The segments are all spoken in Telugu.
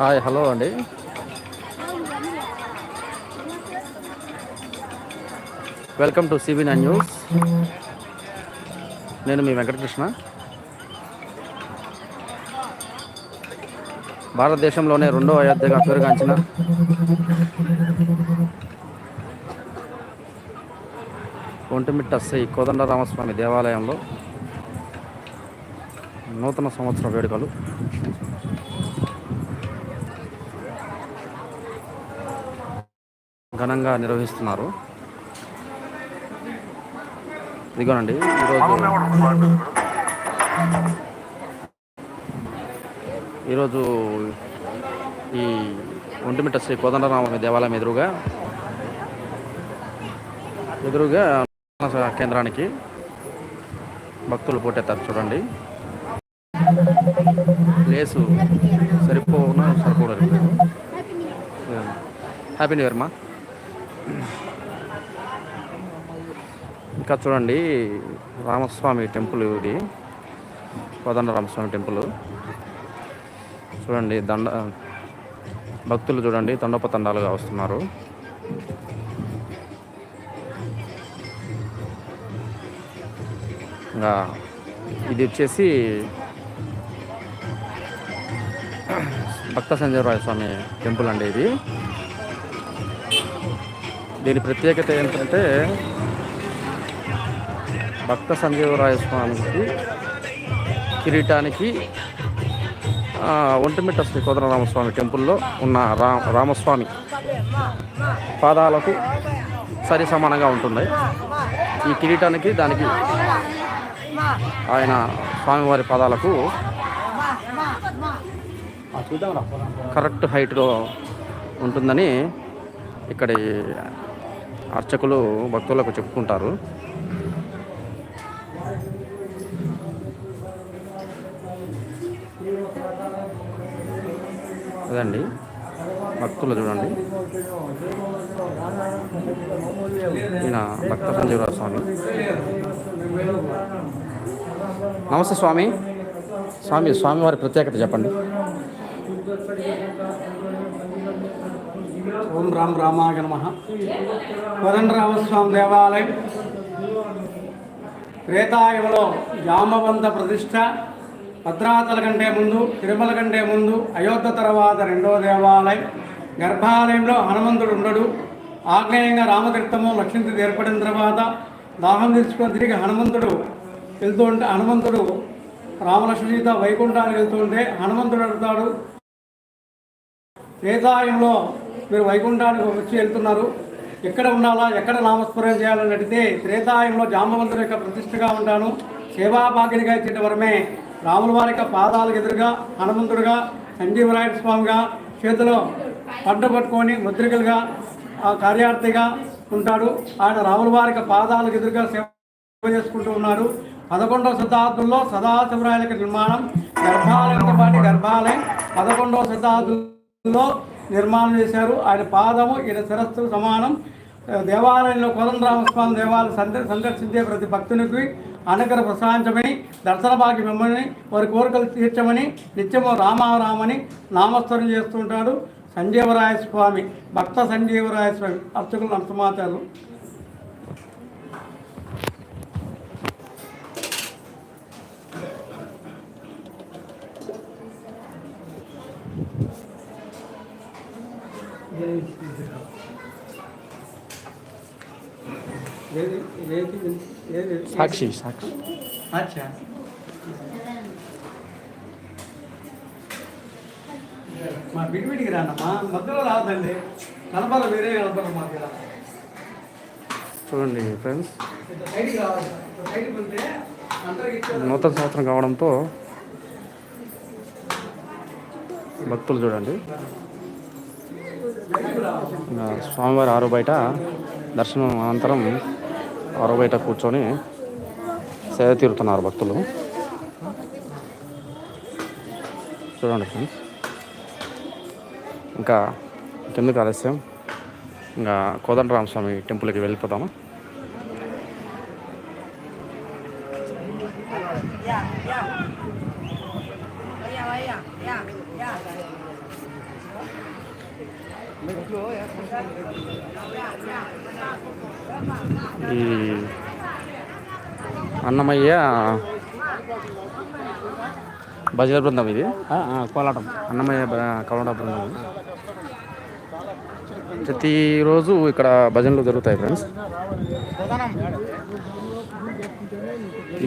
హాయ్ హలో అండి. Welcome to CB news. నేను మీ వెంకటకృష్ణ. భారతదేశంలోనే రెండో అయోధ్యగా పేరుగాంచిన ఒంటిమిట్ట శ్రీ కోదండరామస్వామి దేవాలయంలో నూతన సంవత్సర వేడుకలు. ఘనంగా నిర్వహిస్తున్నారు. ఇదిగోనండి ఈరోజు ఈరోజు ఈ ఒంటిమిట్ట శ్రీ కోదండరామ దేవాలయం ఎదురుగా ఎదురుగా కేంద్రానికి భక్తులు పోటెత్తారు చూడండి. ప్లేసు సరిపోనా సరిపోవడం హ్యాపీ న్యూ ఇయర్ మా. ఇంకా చూడండి రామస్వామి టెంపుల్ ఇది కోదండ రామస్వామి టెంపుల్. చూడండి దండ భక్తులు చూడండి తండోపతండాలుగా వస్తున్నారు. ఇంకా ఇది వచ్చేసి భక్త సంజయరాయ స్వామి టెంపుల్ అండి ఇది. దీని ప్రత్యేకత ఏంటంటే భక్త సంజీవరాయ స్వామికి కిరీటానికి ఒంటిమిట్ట శ్రీ కోదరరామస్వామి టెంపుల్లో ఉన్న రా రామస్వామి పాదాలకు సరి సమానంగా ఉంటుంది ఈ కిరీటానికి దానికి ఆయన స్వామివారి పాదాలకు కరెక్ట్ హైట్లో ఉంటుందని ఇక్కడి అర్చకులు భక్తులకు చెప్పుకుంటారు. అదండి. భక్తులు చూడండి. ఈయన భక్త సంజీవరావు స్వామి. నమస్తే స్వామి. స్వామి స్వామివారి ప్రత్యేకత చెప్పండి. ఓం రామ్ రామాయ నమ. కోదండరామస్వామి దేవాలయం. త్రేతాయుగంలో జామవంత ప్రతిష్ట. భద్రాచల కంటే ముందు తిరుమల కంటే ముందు అయోధ్య తర్వాత రెండో దేవాలయం. గర్భాలయంలో హనుమంతుడు ఉండడు. ఆగ్నేయంగా రామతీర్థము లక్ష్మీదేవి ఏర్పడిన తర్వాత దాహం తీసుకొని తిరిగి హనుమంతుడు వెళ్తూ ఉంటే హనుమంతుడు రామలక్ష్మీత సీత వైకుంఠానికి వెళ్తుంటే హనుమంతుడు అడుగుతాడు త్రేతాయంలో మీరు వైకుంఠానికి వచ్చి వెళ్తున్నారు. ఎక్కడ ఉండాలా ఎక్కడ నామస్మరణ చేయాలని అడిగితే త్రేతాయంలో జామవంతుని యొక్క ప్రతిష్టగా ఉంటాను. సేవాభాగ్యునిగా ఇచ్చిన వరమే రాముల వారి యొక్క పాదాలకు ఎదురుగా హనుమంతుడుగా సంజీవరాయుడు స్వామిగా చేతిలో పంట పట్టుకొని ముద్రికలుగా కార్యార్థిగా ఉంటాడు. ఆయన రాముల వారి యొక్క పాదాలకు ఎదురుగా సేవ చేసుకుంటూ ఉన్నాడు. పదకొండవ శతాబ్దంలో సదాశివరాయల నిర్మాణం గర్భాలయంతో పాటు గర్భాలయం పదకొండవ శతాబ్దంలో నిర్మాణం చేశారు. ఆయన పాదము ఈయన శిరస్సు సమానం. దేవాలయంలో కోదండరామస్వామి దేవాలయం సందర్శించే ప్రతి భక్తునికి అనగర ప్రశాంతమై దర్శన భాగ్యం ఇమ్మని వారి కోరికలు తీర్చమని నిత్యము రామారామని నామస్మరణ చేస్తుంటాడు సంజీవరాయ స్వామి భక్త సంజీవరాయ స్వామి. అర్చకులు నరసమాచారు సాక్షి సాక్షి. మా విడివిడికి రానమ్మా. మధ్యలో రాదండి కలపాల వేరే కలపాలి మాకు. చూడండి ఫ్రెండ్స్. నూతన సంవత్సరం కావడంతో భక్తులు చూడండి. స్వామివారి ఆరు బయట దర్శనం అనంతరం ఆరు బయట కూర్చొని సేద తీరుతున్నారు భక్తులు. చూడండి ఫ్రెండ్స్. ఇంకా కిందకి ఆలస్యం. ఇంకా కోదండరామస్వామి టెంపుల్కి వెళ్ళిపోతాము అన్నమయ్య భజన బృందం ఇది? కోలాటం. అన్నమయ్య కవడ బృందం. ప్రతిరోజు ఇక్కడ భజనలు జరుగుతాయి ఫ్రెండ్స్.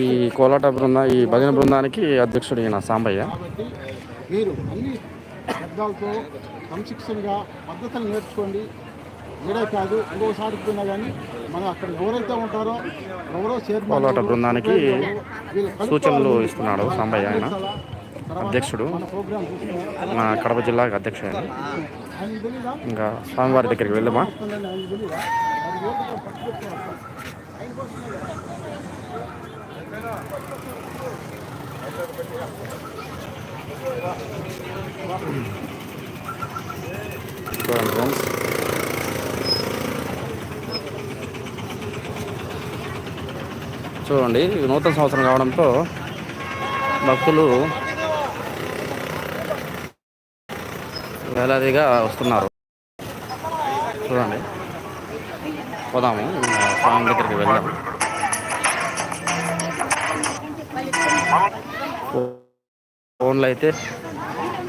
ఈ కోలాట బృంద ఈ భజన బృందానికి అధ్యక్షుడు ఈయన సాంబయ్య. మీరు అన్ని శబ్దాలతో క్రమశిక్షణగా పద్ధతులు నేర్చుకోండి. వీడే కాదు ఇంకోసారి పోయినా కానీ మనం అక్కడ ఎవరైతే ఉంటారో ఎవరో ఎవరో, బృందానికి. సూచనలు ఇస్తున్నాడు సాంబయ్య ఆయన అధ్యక్షుడు. మన కడప జిల్లాకి అధ్యక్షుడు ఆయన. ఇంకా స్వామివారి దగ్గరికి వెళ్దామా? వస్తుందని ఆయన తెలీదా అది ఓపిక పట్టుకొచ్చి వస్తాం. చూడండి ఫ్రెండ్స్ చూడండి. ఇది నూతన సంవత్సరం కావడంతో భక్తులు వేలాదిగా వస్తున్నారు. చూడండి. పోదాము. స్వామి దగ్గరికి వెళ్దాం. ఫోన్లు అయితే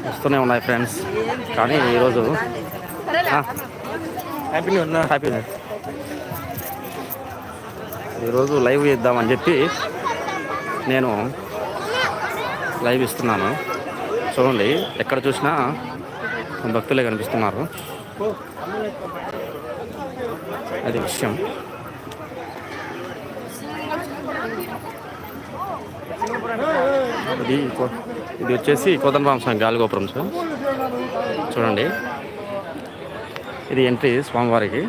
వస్తూనే ఉన్నాయి ఫ్రెండ్స్. కానీ ఈరోజు హ్యాపీ న్యూ హ్యాపీ న్యూ ఈరోజు లైవ్ చేద్దామని చెప్పి నేను లైవ్ ఇస్తున్నాను. చూడండి ఎక్కడ చూసినా భక్తులే కనిపిస్తున్నారు. అది విషయం. ఇది ఇది వచ్చేసి కోదండరామ స్వామి గాలిగోపురం సార్. చూడండి. ఇది ఎంట్రీ స్వామివారికి.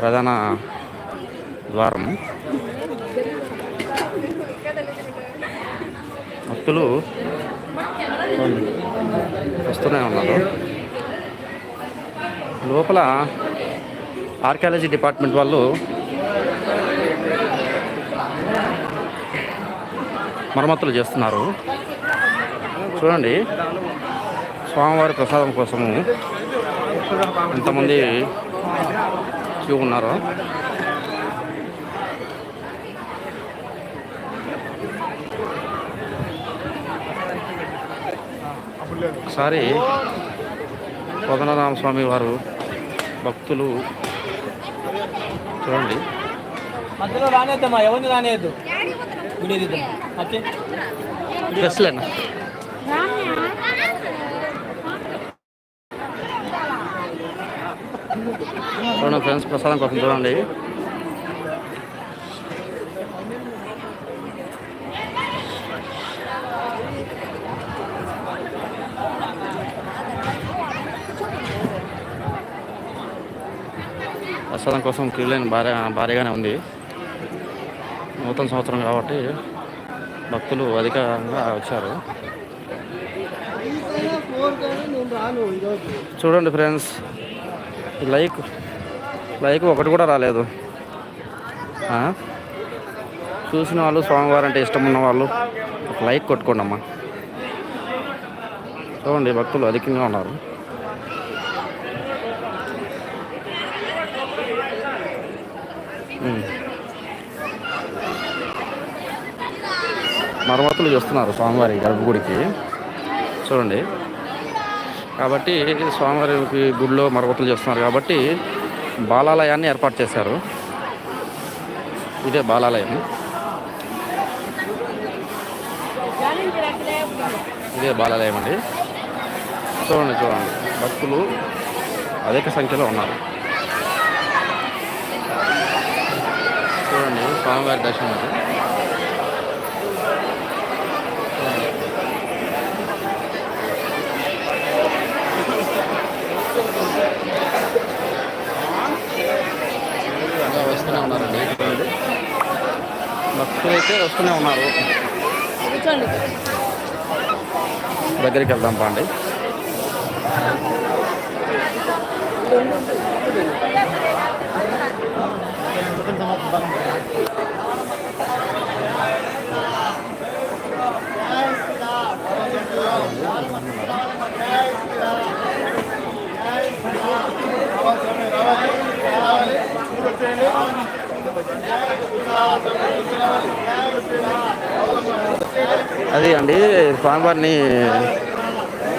ప్రధాన ద్వారం భక్తులు వస్తూనే ఉన్నారు. లోపల ఆర్కియాలజీ డిపార్ట్మెంట్ వాళ్ళు మరమ్మతులు చేస్తున్నారు. చూడండి స్వామివారి ప్రసాదం కోసము ఎంతమంది క్యూ ఉన్నారో. ఒకసారి కోదండరామ స్వామి వారు భక్తులు చూడండి. మధ్యలో రానేద్దమ్మా ఎవరిని రానేయద్దు? డ్రెస్లేనా చూడండి ఫ్రెండ్స్ ప్రసాదం కోసం చూడండి. ప్రసాదం కోసం క్యూ లైన్ భారీ భారీగానే ఉంది. నూతన సంవత్సరం కాబట్టి భక్తులు అధికంగా వచ్చారు. చూడండి ఫ్రెండ్స్ లైక్ లైక్ ఒకటి కూడా రాలేదు. చూసిన వాళ్ళు స్వామివారు అంటే ఇష్టం ఉన్న వాళ్ళు ఒక లైక్ కొట్టుకోండి అమ్మా చూడండి భక్తులు అధికంగా ఉన్నారు. మరమ్మతులు చేస్తున్నారు స్వామివారి గర్భగుడికి. చూడండి. కాబట్టి స్వామివారికి గుడిలో మరమ్మతులు చేస్తున్నారు కాబట్టి బాలాలయాన్ని ఏర్పాటు చేశారు. ఇదే బాలాలయం. ఇదే బాలాలయం అండి. చూడండి చూడండి. భక్తులు అధిక సంఖ్యలో ఉన్నారు. చూడండి స్వామివారి దర్శనం అయితే వస్తూనే ఉన్నారు దగ్గరికి వెళ్దాం పాండి రావాలి రావాలి అది అండి స్వామివారిని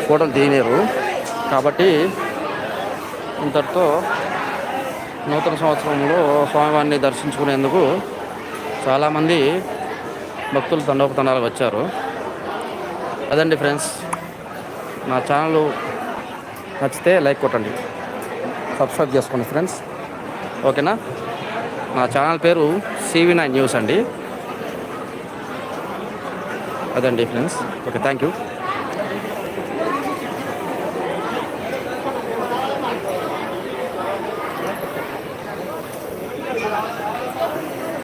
ఫోటోలు తీయలేరు. కాబట్టి ఇంతటితో నూతన సంవత్సరంలో స్వామివారిని దర్శించుకునేందుకు చాలామంది భక్తులు తండోపతండాలు వచ్చారు. అదండి ఫ్రెండ్స్ నా ఛానల్ నచ్చితే లైక్ కొట్టండి. సబ్స్క్రైబ్ చేసుకోండి ఫ్రెండ్స్. ఓకేనా? నా ఛానల్ పేరు సివి నైన్ న్యూస్ అండి. అదండి ఫ్రెండ్స్. Okay thank you.